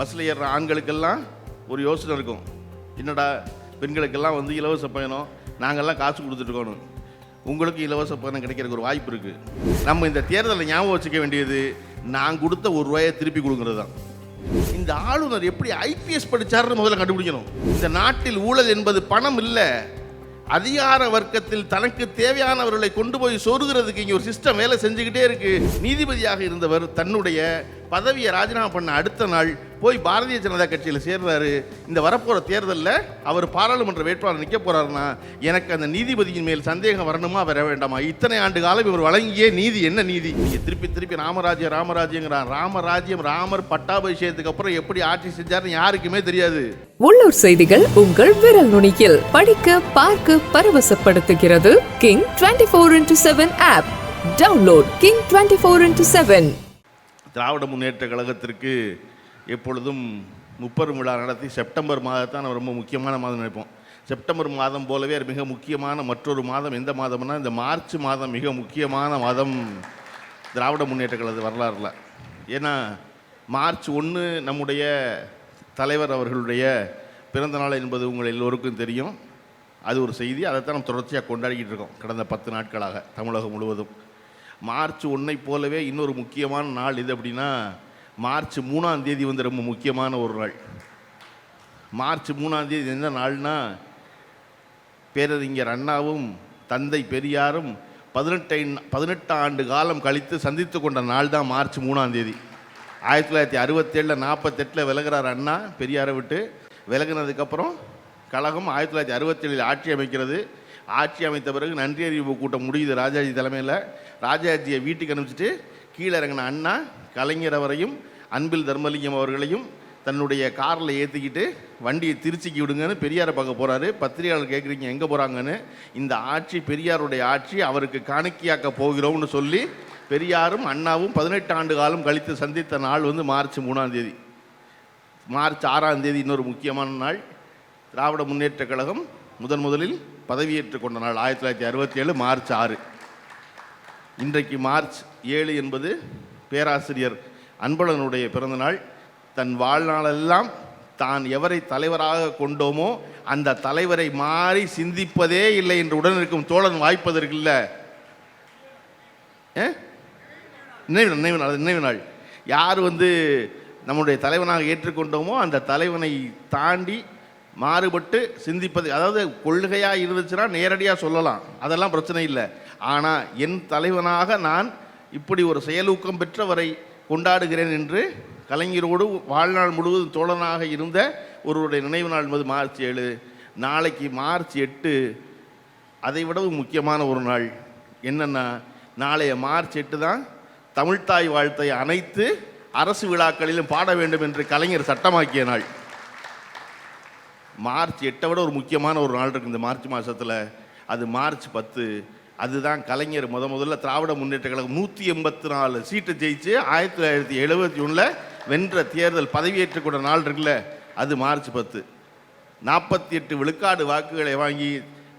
பஸ்ஸில் ஏறுற ஆண்களுக்கெல்லாம் ஒரு யோசனை இருக்கும். என்னடா பெண்களுக்கெல்லாம் வந்து இலவச பயணம் நாங்கள்லாம் காசு கொடுத்துட்ருக்கணும் உங்களுக்கு இலவச பயணம் கிடைக்கிறதுக்கு ஒரு வாய்ப்பு இருக்குது நம்ம இந்த தேர்தலை ஞாபகம் வச்சுக்க வேண்டியது நான் கொடுத்த ஒரு ரூபாயை திருப்பி கொடுக்குறது தான் இந்த ஆளுநர் எப்படி ஐபிஎஸ் படிச்சாருன்னு முதல்ல கண்டுபிடிக்கணும். இந்த நாட்டில் ஊழல் என்பது பணம் இல்லை. அதிகார வர்க்கத்தில் தனக்கு தேவையானவர்களை கொண்டு போய் சொருகிறதுக்கு இங்கே ஒரு சிஸ்டம் வேலை செஞ்சுக்கிட்டே இருக்கு. நீதிபதியாக இருந்தவர் தன்னுடைய பதவியை ராஜினாமா பண்ண அடுத்த நாள் போய் பாரதிய ஜனதா கட்சியில் சேர்றாரு. இந்த வரப்போகிற தேர்தலில் அவர் பாராளுமன்ற வேட்பாளர் நிற்க போறாருன்னா எனக்கு அந்த நீதிபதியின் மேல் சந்தேகம் வரணுமா வர வேண்டாமா? இத்தனை ஆண்டு காலம் இவர் வழங்கிய நீதி என்ன நீதி? நீங்க திருப்பி திருப்பி ராமராஜ்யம் ராமராஜ்யங்கிறான். ராமராஜ்யம் ராமர் பட்டாபிஷேகத்துக்கு அப்புறம் எப்படி ஆட்சி செஞ்சாருன்னு யாருக்குமே தெரியாது. உள்ளூர் செய்திகள் உங்கள் விரல் நுனியில். படிக்க பார்க்க பரவசப்படுத்துகிறது king twenty four into seven app download king twenty four into seven திராவிட முன்னேற்ற கழகத்திற்கு எப்பொழுதும் முப்பெரும் விழா நடத்தி செப்டம்பர் மாதத்தான் நம்ம ரொம்ப முக்கியமான மாதம் நினைப்போம். செப்டம்பர் மாதம் போலவே மிக முக்கியமான மற்றொரு மாதம். எந்த மாதம்னா இந்த மார்ச் மாதம் மிக முக்கியமான மாதம். திராவிட முன்னேற்ற கழக வரலாறுல. ஏன்னா மார்ச் ஒன்று நம்முடைய தலைவர் அவர்களுடைய பிறந்த நாள் என்பது உங்கள் எல்லோருக்கும் தெரியும். அது ஒரு செய்தி. அதைத்தான் நம்ம தொடர்ச்சியாக கொண்டாடிக்கிட்டு இருக்கோம் கடந்த பத்து நாட்களாக தமிழகம் முழுவதும். மார்ச் ஒன்றை போலவே இன்னொரு முக்கியமான நாள் இது அப்படின்னா மார்ச் மூணாம் தேதி வந்து ரொம்ப முக்கியமான ஒரு நாள். மார்ச் மூணாம் தேதி எந்த நாள்னா பேரறிஞர் அண்ணாவும் தந்தை பெரியாரும் பதினெட்டை பதினெட்டு ஆண்டு காலம் கழித்து சந்தித்து கொண்ட நாள் தான் மார்ச் மூணாம் தேதி. ஆயிரத்தி தொள்ளாயிரத்தி அறுபத்தேழில் நாற்பத்தெட்டில் விலகிறார் அண்ணா பெரியாரை விட்டு. விலகினதுக்கப்புறம் கழகம் ஆயிரத்தி தொள்ளாயிரத்தி அறுபத்தேழில் ஆட்சி அமைக்கிறது. ஆட்சி அமைத்த பிறகு நன்றி அறிவிப்பு கூட்டம் முடியுது ராஜாஜி தலைமையில். ராஜாஜியை வீட்டுக்கு அனுப்பிச்சிட்டு கீழே இறங்கின அண்ணா கலைஞர் அவரையும் அன்பில் தர்மலிங்கம் அவர்களையும் தன்னுடைய காரில் ஏற்றிக்கிட்டு வண்டியை திருச்சிக்கு விடுங்கன்னு பெரியாரை பார்க்க போகிறாரு பத்திரிகையாளர் கேட்குறீங்க எங்கே போகிறாங்கன்னு இந்த ஆட்சி பெரியாருடைய ஆட்சி அவருக்கு காணிக்கையாக்க போகிறோம்னு சொல்லி பெரியாரும் அண்ணாவும் பதினெட்டு ஆண்டு காலம் கழித்து சந்தித்த நாள் வந்து மார்ச் மூணாம் தேதி. மார்ச் ஆறாம் தேதி இன்னொரு முக்கியமான நாள். திராவிட முன்னேற்ற கழகம் முதன் முதலில் பதவியேற்றுக் கொண்ட நாள் ஆயிரத்தி தொள்ளாயிரத்தி அறுபத்தி ஏழு மார்ச் ஆறு. இன்றைக்கு மார்ச் ஏழு என்பது பேராசிரியர் அன்பழகனுடைய பிறந்தநாள் தன் வாழ்நாளெல்லாம் தான் எவரை தலைவராக கொண்டோமோ அந்த தலைவரை மாறி சிந்திப்பதே இல்லை என்று உடன் இருக்கும் தோழன் வாய்ப்பதற்கு இல்லை. நினைவு நினைவு நாள் நினைவு நாள். யார் வந்து நம்முடைய தலைவனாக ஏற்றுக்கொண்டோமோ அந்த தலைவனை தாண்டி மாறுபட்டு சிந்திப்பது அதாவது கொள்கையாக இருந்துச்சுன்னா நேரடியாக சொல்லலாம். அதெல்லாம் பிரச்சனை இல்லை. ஆனால் என் தலைவனாக நான் இப்படி ஒரு செயலூக்கம் பெற்றவரை கொண்டாடுகிறேன் என்று கலைஞரோடு வாழ்நாள் முழுவதும் தோழனாக இருந்த ஒருவருடைய நினைவு நாள் என்பது மார்ச் ஏழு. நாளைக்கு மார்ச் எட்டு. அதை விடவும் முக்கியமான ஒரு நாள். என்னென்னா நாளைய மார்ச் எட்டு தான் தமிழ்த்தாய் வாழ்த்தை அனைத்து அரசு விழாக்களிலும் பாட வேண்டும் என்று கலைஞர் சட்டமாக்கிய நாள். மார்ச் எட்டை விட ஒரு முக்கியமான ஒரு நாள் இருக்குது இந்த மார்ச் மாதத்தில் அது மார்ச் பத்து. அதுதான் கலைஞர் முத முதல்ல திராவிட முன்னேற்ற கழகம். நூற்றி எண்பத்தி நாலு சீட்டை ஜெயிச்சு ஆயிரத்தி தொள்ளாயிரத்தி எழுபத்தி ஒன்றில் வென்ற தேர்தல் பதவியேற்றக்கூடிய நாள் இருக்குல்ல அது மார்ச் பத்து. நாற்பத்தி எட்டு விழுக்காடு வாக்குகளை வாங்கி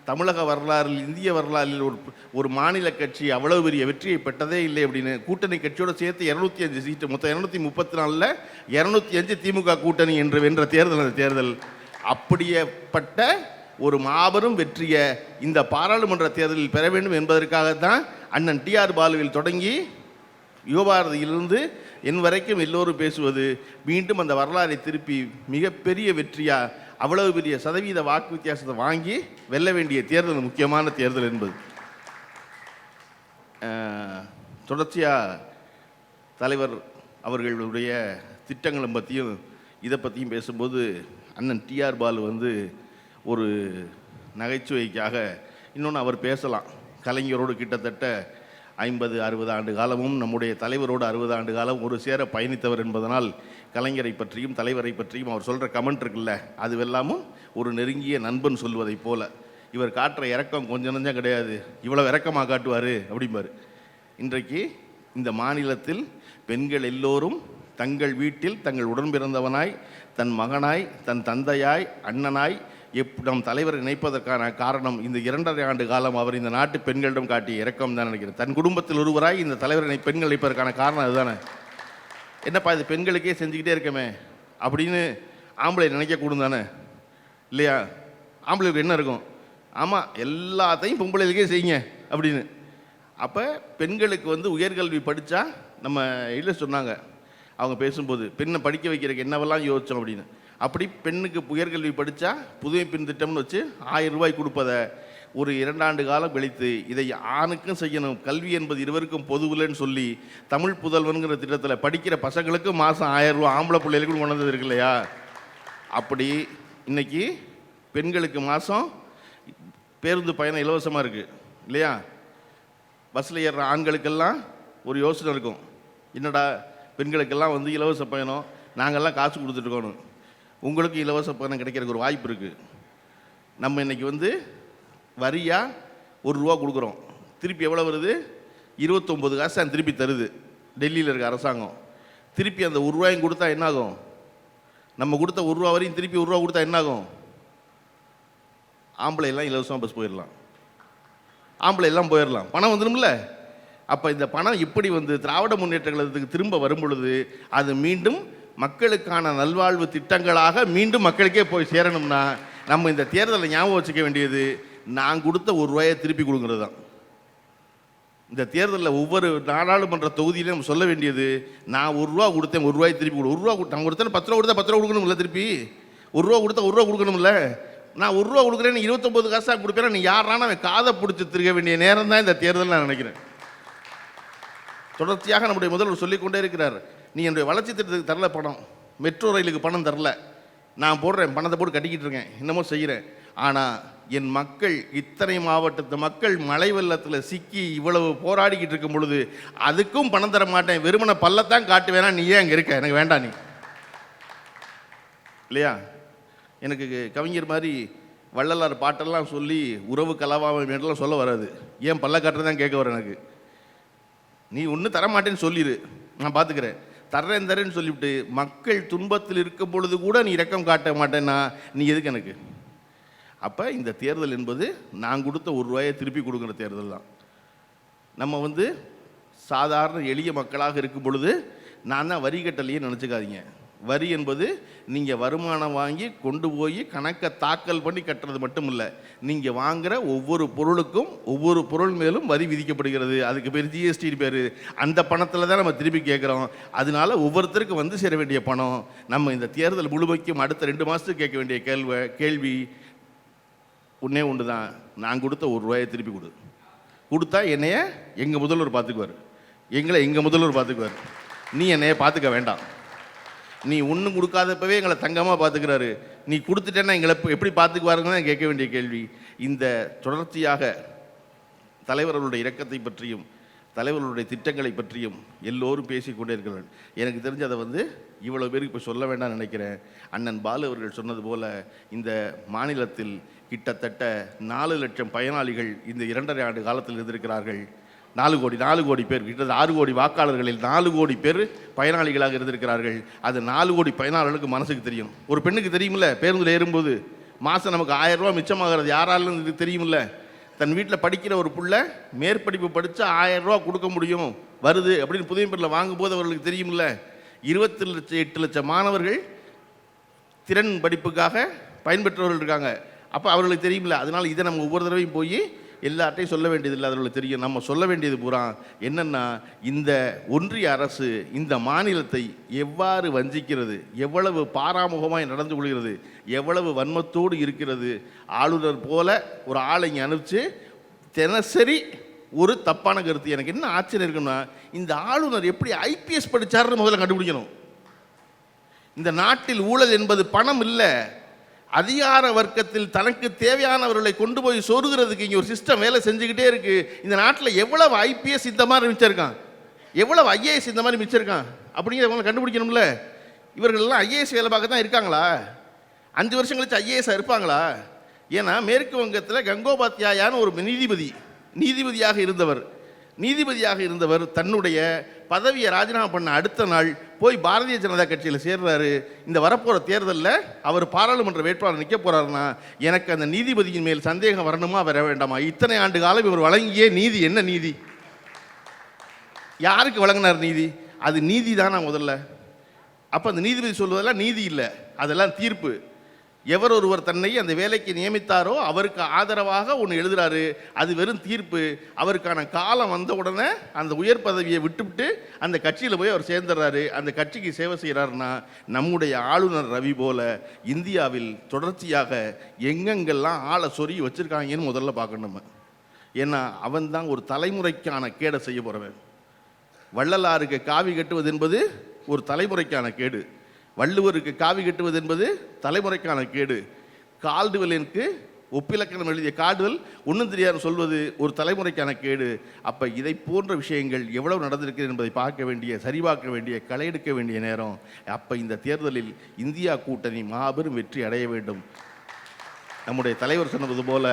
தமிழக வரலாறில் இந்திய வரலாறில் ஒரு ஒரு மாநில கட்சி அவ்வளவு பெரிய வெற்றியை பெற்றதே இல்லை அப்படின்னு கூட்டணி கட்சியோடு சேர்த்து இரநூத்தி அஞ்சு சீட்டு மொத்தம் இரநூத்தி முப்பத்தி நாலில் இரநூத்தி அஞ்சு திமுக கூட்டணி என்று வென்ற தேர்தல் அந்த தேர்தல். அப்படியேப்பட்ட ஒரு மாபெரும் வெற்றியை இந்த பாராளுமன்ற தேர்தலில் பெற வேண்டும் என்பதற்காகத்தான் அண்ணன் டிஆர் பாலுவில் தொடங்கி யுவபாரதியிலிருந்து என் வரைக்கும் எல்லோரும் பேசுவது மீண்டும் அந்த வரலாறை திருப்பி மிகப்பெரிய வெற்றியாக அவ்வளவு பெரிய சதவீத வாக்கு வித்தியாசத்தை வாங்கி வெல்ல வேண்டிய தேர்தல் முக்கியமான தேர்தல் என்பது. தொடர்ச்சியாக தலைவர் அவர்களுடைய திட்டங்களை பற்றியும் இதை பற்றியும் பேசும்போது அண்ணன் டிஆர் பாலு வந்து ஒரு நகைச்சுவைக்காக இன்னொன்று அவர் பேசலாம். கலைஞரோடு கிட்டத்தட்ட ஐம்பது அறுபது ஆண்டு காலமும் நம்முடைய தலைவரோடு அறுபது ஆண்டு காலம் ஒரு சேர பயணித்தவர் என்பதனால் கலைஞரை பற்றியும் தலைவரை பற்றியும் அவர் சொல்கிற கமெண்ட் இருக்குல்ல அதுவெல்லாமும் ஒரு நெருங்கிய நண்பன் சொல்வதைப் போல. இவர் காட்டுற இறக்கம் கொஞ்சம் நஞ்சம் கிடையாது. இவ்வளோ இறக்கமாக காட்டுவார் அப்படிம்பார். இன்றைக்கு இந்த மாநிலத்தில் பெண்கள் எல்லோரும் தங்கள் வீட்டில் தங்கள் உடன் பிறந்தவனாய் தன் மகனாய் தன் தந்தையாய் அண்ணனாய் எப் நம் தலைவரை நினைப்பதற்கான காரணம் இந்த இரண்டரை ஆண்டு காலம் அவர் இந்த நாட்டு பெண்களிடம் காட்டிய இறக்கம் தான் நினைக்கிறேன். தன் குடும்பத்தில் ஒருவராய் இந்த தலைவரை பெண்கள் நினைப்பதற்கான காரணம் அதுதானே? என்னப்பா இது பெண்களுக்கே செஞ்சுக்கிட்டே இருக்கமே? அப்படின்னு ஆம்பளை நினைக்கக்கூடும் தானே? இல்லையா? ஆம்பளைக்கு என்ன இருக்கும்? ஆமாம் எல்லாத்தையும் பொம்பளைகளுக்கே செய்யுங்க அப்படின்னு. அப்போ பெண்களுக்கு வந்து உயர்கல்வி படித்தா நம்ம இல்லை சொன்னாங்க. அவங்க பேசும்போது பெண்ணை படிக்க வைக்கிறதுக்கு என்னவெல்லாம் யோசித்தோம் அப்படின்னு. அப்படி பெண்ணுக்கு உயர்கல்வி படித்தா புதுமை பெண் திட்டம்னு வச்சு ஆயிரம் ரூபாய் கொடுப்பதை ஒரு இரண்டாண்டு காலம் கழித்து இதை ஆணுக்கும் செய்யணும். கல்வி என்பது இருவருக்கும் பொதுவில்லைன்னு சொல்லி தமிழ் புதல்வனுங்கிற திட்டத்தில் படிக்கிற பசங்களுக்கும் மாதம் ஆயிரம் ரூபா ஆம்பளை பிள்ளைகளுக்கும் கொண்டு இருக்கு இல்லையா? அப்படி இன்றைக்கி பெண்களுக்கு மாதம் பேருந்து பயணம் இலவசமாக இருக்குது இல்லையா? பஸ்ஸில் ஏறுற ஆண்களுக்கெல்லாம் ஒரு யோசனை இருக்கும். என்னடா பெண்களுக்கெல்லாம் வந்து இலவச பயணம் நாங்கள்லாம் காசு கொடுத்துட்ருக்கோணும் உங்களுக்கு இலவச பணம் கிடைக்கிறதுக்கு ஒரு வாய்ப்பு இருக்குது நம்ம இன்னைக்கு வந்து வரியாக ஒரு ரூபா கொடுக்குறோம். திருப்பி எவ்வளோ வருது? இருபத்தொம்பது காசு அந்த திருப்பி தருது. டெல்லியில் இருக்க அரசாங்கம். திருப்பி அந்த ஒரு ரூபாயும் கொடுத்தா என்னாகும்? நம்ம கொடுத்த ஒரு ரூபா வரையும் திருப்பி ஒரு ரூபா கொடுத்தா என்னாகும்? ஆம்பளை எல்லாம் இலவசமாக பஸ் போயிடலாம் ஆம்பளை எல்லாம் போயிடலாம் பணம் வந்துடும்ல அப்போ இந்த பணம் இப்படி வந்து திராவிட முன்னேற்ற கழகத்துக்கு திரும்ப வரும் பொழுது அது மீண்டும் மக்களுக்கான நல்வாழ்வு திட்டங்களாக மீண்டும் மக்களுக்கே போய் சேரணும்னா நம்ம இந்த தேர்தலை ஞாபகம் வச்சுக்க வேண்டியது நான் கொடுத்த ஒரு ரூபாயை திருப்பி கொடுங்கிறது தான். இந்த தேர்தலில் ஒவ்வொரு நாடாளுமன்ற தொகுதியிலும் நம்ம சொல்ல வேண்டியது நான் ஒரு ரூபா கொடுத்தேன் ஒரு ரூபாய் திருப்பி கொடு. ஒரு ரூபா கொடுத்தேன் கொடுத்தேன் பத்து ரூபா கொடுத்தா பத்து ரூபா கொடுக்கணும்ல திருப்பி? ஒரு ரூபா கொடுத்தா ஒரு ரூபா கொடுக்கணும்ல? நான் ஒரு ரூபா கொடுக்குறேன் நீ இருபத்தொம்பது காசாக கொடுப்பேன் நீ யாரான அவன் காதை பிடிச்சி திருக்க வேண்டிய நேரம் தான் இந்த தேர்தல் நான் நினைக்கிறேன். தொடர்ச்சியாக நம்முடைய முதல்வர் சொல்லிக்கொண்டே இருக்கிறார். நீ என்னுடைய வளர்ச்சி திட்டத்துக்கு தரல பணம். மெட்ரோ ரயிலுக்கு பணம் தரல. நான் போடுறேன் பணத்தை போட்டு கட்டிக்கிட்டு இருக்கேன். என்னமோ செய்கிறேன் ஆனால் என் மக்கள் இத்தனை மாவட்டத்து மக்கள் மழை வெள்ளத்தில் சிக்கி இவ்வளவு போராடிக்கிட்டு இருக்கும் பொழுது அதுக்கும் பணம் தர மாட்டேன். வெறுமனை பல்லத்தான் வேணாம் நீ ஏன் அங்கே இருக்க? எனக்கு வேண்டாம் நீ. இல்லையா? எனக்கு கவிஞர் மாதிரி வள்ளலார் பாட்டெல்லாம் சொல்லி உறவு கலவாமை எல்லாம் சொல்ல வராது. ஏன் பல்ல காட்டுறதான் கேட்க வர எனக்கு? நீ ஒன்றும் தரமாட்டேன்னு சொல்லிடு நான் பார்த்துக்கிறேன் தர்றேன் தரேன்னு சொல்லிவிட்டு மக்கள் துன்பத்தில் இருக்கும் பொழுது கூட நீ இரக்கம் காட்ட மாட்டேன்னா நீ எதுக்கு எனக்கு? அப்போ இந்த தேர்தல் என்பது நான் கொடுத்த ஒரு ரூபாயை திருப்பி கொடுக்குற தேர்தல் தான். நம்ம வந்து சாதாரண எளிய மக்களாக இருக்கும் பொழுது நான் தான் வரி கட்டலையே நினச்சிக்காதீங்க. வரி என்பது நீங்கள் வருமானம் வாங்கி கொண்டு போய் கணக்கை தாக்கல் பண்ணி கட்டுறது மட்டும் இல்லை நீங்கள் வாங்குகிற ஒவ்வொரு பொருளுக்கும் ஒவ்வொரு பொருள் மேலும் வரி விதிக்கப்படுகிறது. அதுக்கு பேர் ஜிஎஸ்டி பேர். அந்த பணத்தில் தான் நம்ம திருப்பி கேட்குறோம். அதனால ஒவ்வொருத்தருக்கும் வந்து சேர வேண்டிய பணம். நம்ம இந்த தேர்தல் முழுமைக்கும் அடுத்த ரெண்டு மாதத்துக்கு கேட்க வேண்டிய கேள்வி கேள்வி ஒன்றே ஒன்று தான் நான் கொடுத்த ஒரு ரூபாயை திருப்பி கொடு. கொடுத்தா என்னைய எங்கள் முதல்வர் பார்த்துக்குவார் எங்களை எங்கள் முதல்வர் பார்த்துக்குவார் நீ என்னைய பார்த்துக்க வேண்டாம். நீ ஒன்றும் கொடுக்காதப்பவே எங்களை தங்கமாக பார்த்துக்கிறாரு நீ கொடுத்துட்டேன்னா எங்களை எப்படி பார்த்துக்குவாருங்கன்னு கேட்க வேண்டிய கேள்வி. இந்த தொடர்ச்சியாக தலைவர்களுடைய இரக்கத்தை பற்றியும் தலைவர்களுடைய திட்டங்களை பற்றியும் எல்லோரும் பேசிக் கொண்டே இருக்கிறார்கள் எனக்கு தெரிஞ்சு அதை வந்து இவ்வளோ பேருக்கு இப்போ சொல்ல வேண்டாம்னு நினைக்கிறேன். அண்ணன் பாலு அவர்கள் சொன்னது போல் இந்த மாநிலத்தில் கிட்டத்தட்ட நாலு லட்சம் பயனாளிகள் இந்த இரண்டரை ஆண்டு காலத்தில் இருந்திருக்கிறார்கள். நாலு கோடி நாலு கோடி பேர் கிட்டத்தட்ட ஆறு கோடி வாக்காளர்களில் நாலு கோடி பேர் பயனாளிகளாக இருந்திருக்கிறார்கள். அது நாலு கோடி பயனாளர்களுக்கு மனசுக்கு தெரியும். ஒரு பெண்ணுக்கு தெரியுமில்ல பேருந்தில் ஏறும்போது? மாதம் நமக்கு ஆயிரம் ரூபாய் மிச்சமாகிறது யாராலும் இது தெரியுமில்ல? தன் வீட்டில் படிக்கிற ஒரு பிள்ளை மேற்படிப்பு படித்தா ஆயிரம் ரூபா கொடுக்க முடியும் வருது அப்படின்னு புதிய பெண்ணில் வாங்கும்போது அவர்களுக்கு தெரியுமில்ல? இருபத்தி லட்சம் எட்டு லட்சம் மாணவர்கள் திறன் படிப்புக்காக பயன்பெற்றவர்கள் இருக்காங்க. அப்போ அவர்களுக்கு தெரியுமில்ல? அதனால் இதை நம்ம ஒவ்வொரு தடவையும் போய் எல்லார்ட்டையும் சொல்ல வேண்டியதில்லை அதில் தெரியும். நம்ம சொல்ல வேண்டியது பூரா என்னென்னா இந்த ஒன்றிய அரசு இந்த மாநிலத்தை எவ்வாறு வஞ்சிக்கிறது எவ்வளவு பாராமுகமாய் நடந்து கொள்கிறது எவ்வளவு வன்மத்தோடு இருக்கிறது ஆளுநர் போல ஒரு ஆளை இங்கே அனுப்பிச்சு தினசரி ஒரு தப்பான கருத்து. எனக்கு என்ன ஆச்சரியம் இருக்குன்னா இந்த ஆளுநர் எப்படி ஐபிஎஸ் படிச்சாருன்னு முதல்ல கண்டுபிடிக்கணும். இந்த நாட்டில் ஊழல் என்பது பணம் இல்லை அதிகார வர்க்கத்தில் தனக்கு தேவையானவர்களை கொண்டு போய் சொருகிறதுக்கு இங்கே ஒரு சிஸ்டம் வேலை செஞ்சுக்கிட்டே இருக்கு. இந்த நாட்டில் எவ்வளவு ஐபிஎஸ் இந்த மாதிரி மிச்சிருக்கான்? எவ்வளவு ஐஏஎஸ் இந்த மாதிரி மிச்சிருக்கான்? அப்படிங்கிறவங்களை கண்டுபிடிக்கணும்ல. இவர்கள் எல்லாம் ஐஏஎஸ் வேலை பார்க்க தான் இருக்காங்களா? அஞ்சு வருஷம் கழிச்சு ஐஏஎஸ் இருப்பாங்களா? ஏன்னா மேற்கு வங்கத்தில் கங்கோபாத்யாயான்னு ஒரு நீதிபதி நீதிபதியாக இருந்தவர் நீதிபதியாக இருந்தவர் தன்னுடைய பதவியை ராஜினாமா பண்ண அடுத்த நாள் போய் பாரதிய ஜனதா கட்சியில் சேர்றாரு. இந்த வரப்போகிற தேர்தலில் அவர் பாராளுமன்ற வேட்பாளர் நிற்க போகிறாருன்னா எனக்கு அந்த நீதிபதியின் மேல் சந்தேகம் வரணுமா வர வேண்டாமா? இத்தனை ஆண்டு காலம் இவர் வழங்கிய நீதி என்ன நீதி? யாருக்கு வழங்கினார் நீதி? அது நீதி தானா முதல்ல? அப்போ அந்த நீதிபதி சொல்வதெல்லாம் நீதி இல்லை. அதெல்லாம் தீர்ப்பு. எவர் ஒருவர் தன்னை அந்த வேலைக்கு நியமித்தாரோ அவருக்கு ஆதரவாக ஒன்று எழுதுறாரு. அது வெறும் தீர்ப்பு. அவருக்கான காலம் வந்த உடனே அந்த உயர் பதவியை விட்டுவிட்டு அந்த கட்சியில் போய் அவர் சேர்ந்துடுறாரு. அந்த கட்சிக்கு சேவை செய்கிறாருன்னா நம்முடைய ஆளுநர் ரவி போல இந்தியாவில் தொடர்ச்சியாக எங்கெங்கெல்லாம் ஆளை சொருகி வச்சுருக்காங்கன்னு முதல்ல பார்க்கணும் நம்ம. ஏன்னா அவன் தான் ஒரு தலைமுறைக்கான கேடை செய்ய போகிறவன் வள்ளலாருக்கு காவி கட்டுவது என்பது ஒரு தலைமுறைக்கான கேடு. வள்ளுவருக்கு காவி கட்டுவது என்பது தலைமுறைக்கான கேடு. கால்டுவலிற்கு ஒப்பிலக்கணம் எழுதிய காடுவல் ஒன்றும் தெரியாது சொல்வது ஒரு தலைமுறைக்கான கேடு. அப்போ இதை போன்ற விஷயங்கள் எவ்வளவு நடந்திருக்கிறது என்பதை பார்க்க வேண்டிய சரிபார்க்க வேண்டிய களையெடுக்க வேண்டிய நேரம். அப்போ இந்த தேர்தலில் இந்தியா கூட்டணி மாபெரும் வெற்றி அடைய வேண்டும். நம்முடைய தலைவர் சொன்னது போல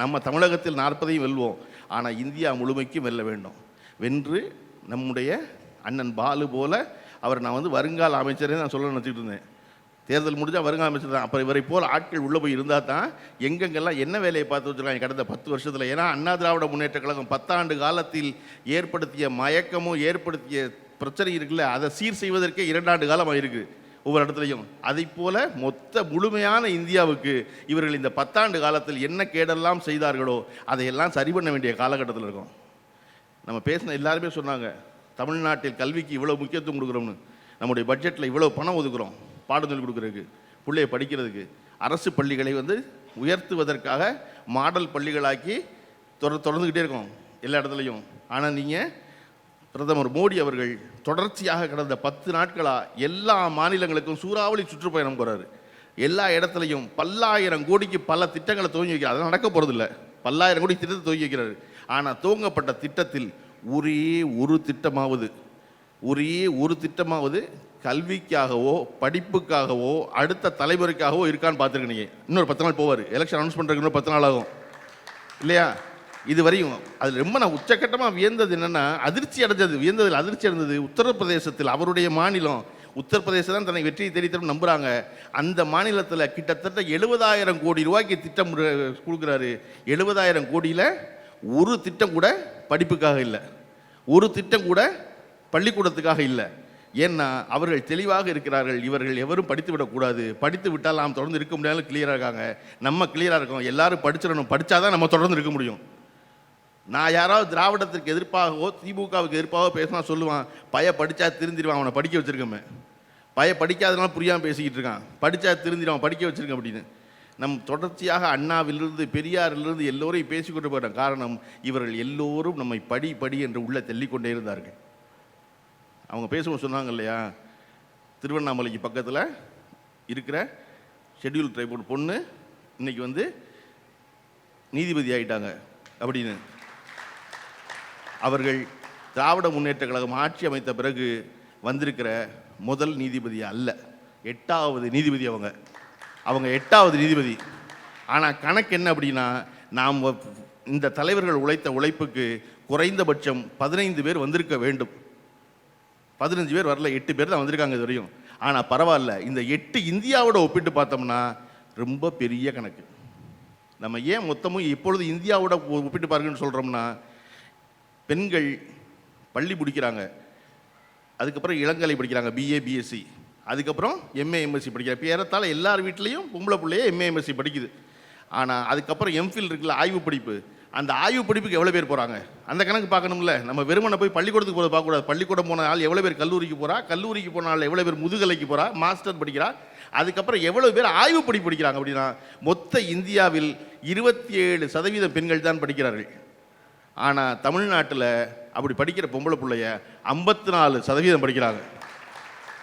நம்ம தமிழகத்தில் நாற்பதையும் வெல்வோம். ஆனால் இந்தியா முழுமைக்கும் வெல்ல வேண்டும். வென்று நம்முடைய அண்ணன் பாலு போல அவர் நான் வந்து வருங்கால அமைச்சரே நான் சொல்ல நினச்சிட்டு இருந்தேன். தேர்தல் முடிஞ்சால் வருங்கால அமைச்சர் தான். அப்புறம் இவரை போல் ஆட்கள் உள்ளே போய் இருந்தால் தான் எங்கெங்கெல்லாம் என்ன வேலையை பார்த்து வச்சுருக்காங்க கடந்த பத்து வருஷத்தில். ஏன்னா அண்ணா திராவிட முன்னேற்ற கழகம் பத்தாண்டு காலத்தில் ஏற்படுத்திய மயக்கமும் ஏற்படுத்திய பிரச்சனை இருக்குல்ல அதை சீர் செய்வதற்கே இரண்டாண்டு காலம் ஆயிருக்கு ஒவ்வொரு இடத்துலையும். அதை போல மொத்த முழுமையான இந்தியாவுக்கு இவர்கள் இந்த பத்தாண்டு காலத்தில் என்ன கேடெல்லாம் செய்தார்களோ அதையெல்லாம் சரி பண்ண வேண்டிய காலகட்டத்தில் இருக்கும். நம்ம பேசின எல்லாருமே சொன்னாங்க தமிழ்நாட்டில் கல்விக்கு இவ்வளோ முக்கியத்துவம் கொடுக்குறோம்னு நம்முடைய பட்ஜெட்டில் இவ்வளோ பணம் ஒதுக்குறோம் பாடநூல் கொடுக்குறதுக்கு பிள்ளைய படிக்கிறதுக்கு. அரசு பள்ளிகளை வந்து உயர்த்துவதற்காக மாடல் பள்ளிகளாக்கி தொடர் தொடர்ந்துக்கிட்டே இருக்கோம் எல்லா இடத்துலையும். ஆனால் நீங்கள் பிரதமர் மோடி அவர்கள் தொடர்ச்சியாக கடந்த பத்து நாட்களாக எல்லா மாநிலங்களுக்கும் சூறாவளி சுற்றுப்பயணம் போகிறாரு எல்லா இடத்துலையும் பல்லாயிரம் கோடிக்கு பல திட்டங்களை துவங்கி வைக்கிறார். அதெல்லாம் நடக்க போகிறதில்ல பல்லாயிரம் கோடி திட்டத்தை துவங்கி வைக்கிறாரு. ஆனால் துவங்கப்பட்ட திட்டத்தில் ஒரே ஒரு திட்டமாவது. ஒரே ஒரு திட்டமாவது கல்விக்காகவோ படிப்புக்காகவோ அடுத்த தலைமுறைக்காகவோ இருக்கான்னு பார்த்துருக்கீங்க இன்னொரு பத்து நாள் போவார். எலெக்ஷன் அனௌன்ஸ் பண்ணுறதுக்கு இன்னொரு பத்து நாள் ஆகும். இல்லையா? இது வரையும் அது ரொம்ப நான் உச்சக்கட்டமாக வியந்தது என்னென்னா அதிர்ச்சி அடைஞ்சது. வியந்ததில் அதிர்ச்சி அடைந்தது உத்தரப்பிரதேசத்தில் அவருடைய மாநிலம். உத்தரப்பிரதேசம் தான் தன்னை வெற்றியை தெரிவித்தரும் நம்புகிறாங்க அந்த மாநிலத்தில் கிட்டத்தட்ட எழுபதாயிரம் கோடி ரூபாய்க்கு திட்டம் கொடுக்குறாரு. எழுபதாயிரம் கோடியில் ஒரு திட்டம் கூட படிப்புக்காக இல்லை. ஒரு திட்டம் கூட பள்ளிக்கூடத்துக்காக இல்லை. ஏன்னா அவர்கள் தெளிவாக இருக்கிறார்கள். இவர்கள் எவரும் படித்து விடக்கூடாது படித்து விட்டால் நாம் தொடர்ந்து இருக்க முடியாது. கிளியராக இருக்காங்க. நம்ம கிளியராக இருக்கோம். எல்லாரும் படிச்சிடணும். படித்தாதான் நம்ம தொடர்ந்து இருக்க முடியும். நான் யாராவது திராவிடத்திற்கு எதிர்ப்பாகவோ திமுகவுக்கு எதிர்ப்பாகவோ பேசினா சொல்லுவான் பைய படித்தா திருந்திடுவான். அவனை படிக்க வச்சிருக்கோமே. பைய படிக்காதனால புரியாமல் பேசிக்கிட்டு இருக்கான். படித்தா திருந்திடுவான். படிக்க வச்சிருக்கேன் அப்படின்னு. நம் தொடர்ச்சியாக அண்ணாவிலிருந்து பெரியாரிலிருந்து எல்லோரையும் பேசிக்கொண்டு போகிற காரணம் இவர்கள் எல்லோரும் நம்மை படி படி என்று உள்ளே தள்ளிக்கொண்டே இருந்தார்கள். அவங்க பேசும்போது சொன்னாங்க இல்லையா திருவண்ணாமலைக்கு பக்கத்தில் இருக்கிற ஷெட்யூல் ட்ரைபோர்ட் பொண்ணு இன்றைக்கி வந்து நீதிபதி ஆகிட்டாங்க அப்படின்னு. அவர்கள் திராவிட முன்னேற்ற கழகம் ஆட்சி அமைத்த பிறகு வந்திருக்கிற முதல் நீதிபதி அல்ல எட்டாவது நீதிபதி அவங்க. அவங்க எட்டாவது நீதிபதி. ஆனால் கணக்கு என்ன அப்படின்னா நாம் இந்த தலைவர்கள் உழைத்த உழைப்புக்கு குறைந்தபட்சம் பதினைந்து பேர் வந்திருக்க வேண்டும். பதினஞ்சு பேர் வரல எட்டு பேர் தான் வந்திருக்காங்க இது வரையும். ஆனால் பரவாயில்ல. இந்த எட்டு இந்தியாவோட ஒப்பிட்டு பார்த்தோம்னா ரொம்ப பெரிய கணக்கு. நம்ம ஏன் மொத்தமும் இப்பொழுது இந்தியாவோட ஒப்பிட்டு பாருங்கன்னு சொல்கிறோம்னா பெண்கள் பள்ளி பிடிக்கிறாங்க அதுக்கப்புறம் இளங்கலை படிக்கிறாங்க பிஏ பிஎஸ்சி அதுக்கப்புறம் எம்ஏ எம்எஸ்சி இப்போ ஏறத்தாழ எல்லார் வீட்லேயும் பொம்பளை பிள்ளையே எம்ஏ எம்எஸ்சி படிக்குது. ஆனால் அதுக்கப்புறம் எம்ஃபில் இருக்குல்ல ஆய்வு படிப்பு. அந்த ஆய்வு படிப்புக்கு எவ்வளோ பேர் போகிறாங்க அந்த கணக்கு பார்க்கணும்ல. நம்ம வெறுமனை போய் பள்ளிக்கூடத்துக்கு போகிறத பார்க்கக்கூடாது. பள்ளிக்கூடம் போன ஆள் எவ்வளோ பேர் கல்லூரிக்கு போகிறா கல்லூரிக்கு போன ஆள் எவ்வளோ பேர் முதுகலைக்கு போகிறா மாஸ்டர் படிக்கிறா? அதுக்கப்புறம் எவ்வளோ பேர் ஆய்வு படிப்பு படிக்கிறாங்க அப்படின்னா மொத்த இந்தியாவில் இருபத்தி ஏழு சதவீதம் பெண்கள் தான் படிக்கிறார்கள். ஆனால் தமிழ்நாட்டில் அப்படி படிக்கிற பொம்பளை பிள்ளைய ஐம்பத்தி நாலு சதவீதம் படிக்கிறாங்க.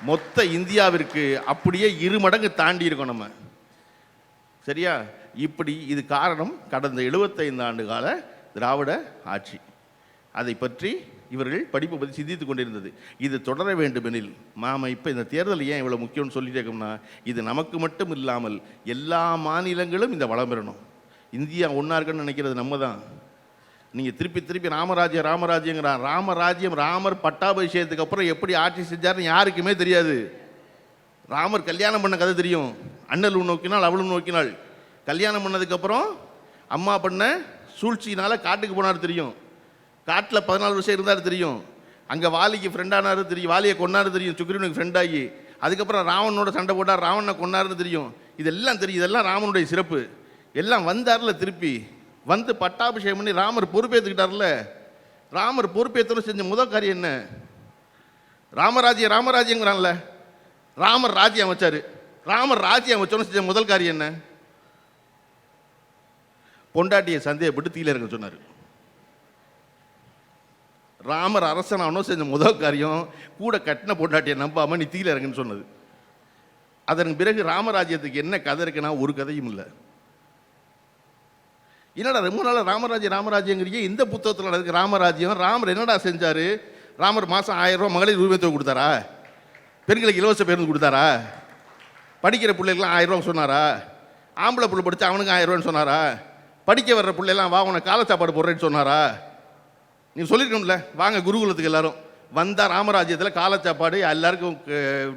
மொத்த இந்தியாவிற்கு அப்படியே இரு மடங்கு தாண்டி இருக்கோம் நம்ம. சரியா? இப்படி இது காரணம் கடந்த 75 ஆண்டு கால திராவிட ஆட்சி. அதை பற்றி இவர்கள் படிப்பு பற்றி சிந்தித்து கொண்டிருந்தது. இது தொடர வேண்டுமெனில் மாம இப்போ இந்த தேர்தல் ஏன் இவ்வளோ முக்கியம்னு சொல்லிட்டு இருக்கோம்னா இது நமக்கு மட்டும் இல்லாமல் எல்லா மாநிலங்களும் இந்த வளம் பெறணும். இந்தியா ஒன்றா இருக்குன்னு நினைக்கிறது நம்ம தான் நீங்கள் திருப்பி திருப்பி ராமராஜ்யம் ராமராஜ்யங்கிறான். ராமராஜ்யம் ராமர் பட்டாபிஷேகத்துக்கு அப்புறம் எப்படி ஆட்சி செஞ்சாருன்னு யாருக்குமே தெரியாது. ராமர் கல்யாணம் பண்ண கதை தெரியும். அண்ணலும் நோக்கினாள் அவளும் நோக்கினாள் கல்யாணம் பண்ணதுக்கப்புறம் அம்மா பண்ண சூழ்ச்சினால் காட்டுக்கு போனார் தெரியும். காட்டில் பதினாலு வருஷம் இருந்தார் தெரியும். அங்கே வாலிக்கு ஃப்ரெண்டானாரு தெரியும். வாலியை கொண்டாரு தெரியும். சுக்ரீவனுக்கு ஃப்ரெண்டாகி அதுக்கப்புறம் ராவனோட சண்டை போட்டார் ராவனை கொண்டாருன்னு தெரியும். இதெல்லாம் தெரியும். இதெல்லாம் ராமனுடைய சிறப்பு. எல்லாம் வந்தார்ல திருப்பி. வந்து பட்டாபிஷேகம் பண்ணி ராமர் பொறுப்பேற்றுக்கிட்டார்ல ராமர் பொறுப்பேற்று செஞ்ச முதல் காரியம் என்ன? ராமராஜ்யம் ராமராஜ்யங்கிறான்ல. ராமர் ராஜ்யம் அமைச்சாரு. ராமர் ராஜ்யம் அமைச்சோன்னு செஞ்ச முதல் காரியம் என்ன? பொண்டாட்டியை சந்தேகப்பட்டு தீயில இருக்க சொன்னார். ராமர் அரசனானோ செஞ்ச முதல் காரியம் கூட கட்டின பொண்டாட்டியை நம்பாம நீ தீயில இறங்குன்னு சொன்னது. அதன் பிறகு ராமராஜ்யத்துக்கு என்ன கதை இருக்குன்னா ஒரு கதையும் இல்லை. என்னடா ரொம்ப நாள் ராமராஜ்ய ராமராஜ்யங்கிறீங்க. இந்த புத்தகத்தில் நடக்கு ராமராஜ்யம் ராமர் என்னடா செஞ்சார்? ராமர் மாதம் ஆயிரம் மகளிர் உரிமை தொகை கொடுத்தாரா? பெண்களுக்கு இலவச பேருந்து கொடுத்தாரா? படிக்கிற பிள்ளைகள்லாம் ஆயிரம் ரூபா சொன்னாரா? ஆம்பளை பிள்ளை படித்து அவனுக்கு ஆயிரம் ரூபான்னு சொன்னாரா? படிக்க வர்ற பிள்ளைலாம் வா உனக்கு காலை சாப்பாடு போடுறேன்னு சொன்னாரா? நீ சொல்லியிருக்கணும்ல வாங்க குருகுலத்துக்கு எல்லாரும். வந்தால் ராமராஜ்யத்தில் காலை சாப்பாடு எல்லாருக்கும்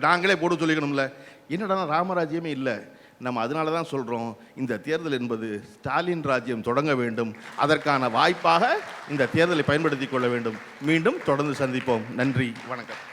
நாங்களே போட்டு சொல்லிக்கணும்ல. என்னடா ராமராஜ்யமே இல்லை. நம்ம அதனால தான் சொல்கிறோம் இந்த தேர்தல் என்பது ஸ்டாலின் ராஜ்யம் தொடங்க வேண்டும். அதற்கான வாய்ப்பாக இந்த தேர்தலை பயன்படுத்தி கொள்ள வேண்டும். மீண்டும் தொடர்ந்து சந்திப்போம். நன்றி. வணக்கம்.